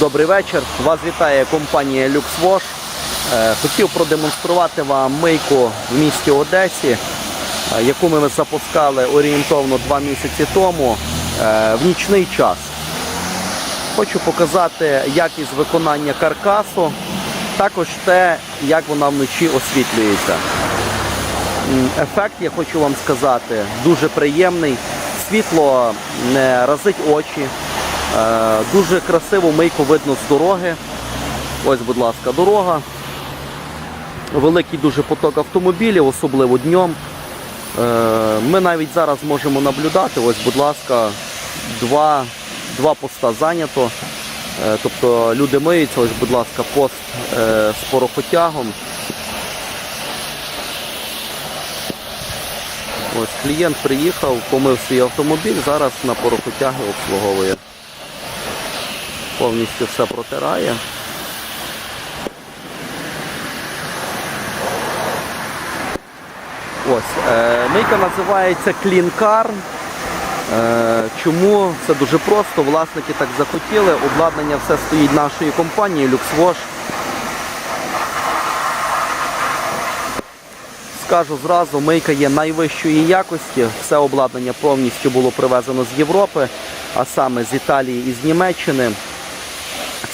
Добрий вечір. Вас вітає компанія LuxWash. Е, Хотів продемонструвати вам мийку в місті Одесі, е, яку ми запускали орієнтовно два місяці тому е, в нічний час. Хочу показати якість виконання каркасу, також те, як вона вночі освітлюється. Ефект, я хочу вам сказати, дуже приємний. Світло не разить очі. Е, Дуже красиво мийку видно з дороги. Ось, будь ласка, дорога. Великий дуже поток автомобілів, особливо днем. Е, Ми навіть зараз можемо наблюдати, ось, будь ласка, два, два поста зайнято. Е, Тобто люди миються, ось, будь ласка, пост з порохотягом. Ось клієнт приїхав, помив свій автомобіль, зараз на порохотяги обслуговує. Повністю все протирає. Ось, е, мийка називається Car. Е, чому? Це дуже просто. Власники так захотіли. Обладнання все стоїть нашої компанії LuxWash. Скажу зразу, мийка є найвищої якості. Все обладнання повністю було привезено з Європи, а саме з Італії і з Німеччини.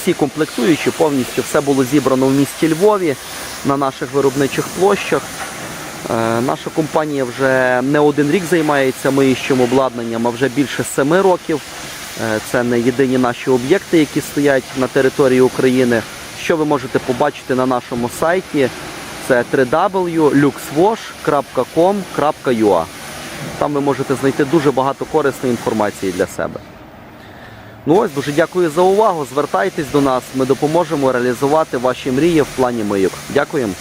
Всі комплектуючі, повністю все було зібрано в місті Львові на наших виробничих площах. Е, Наша компанія вже не один рік займається миючим обладнанням, а вже більше семи років. Е, Це не єдині наші об'єкти, які стоять на території України. Що ви можете побачити на нашому сайті? Це www.luxwash.com.ua Там ви можете знайти дуже багато корисної інформації для себе. Ну ось, дуже дякую за увагу. Звертайтесь до нас, ми допоможемо реалізувати ваші мрії в плані мийок. Дякуємо.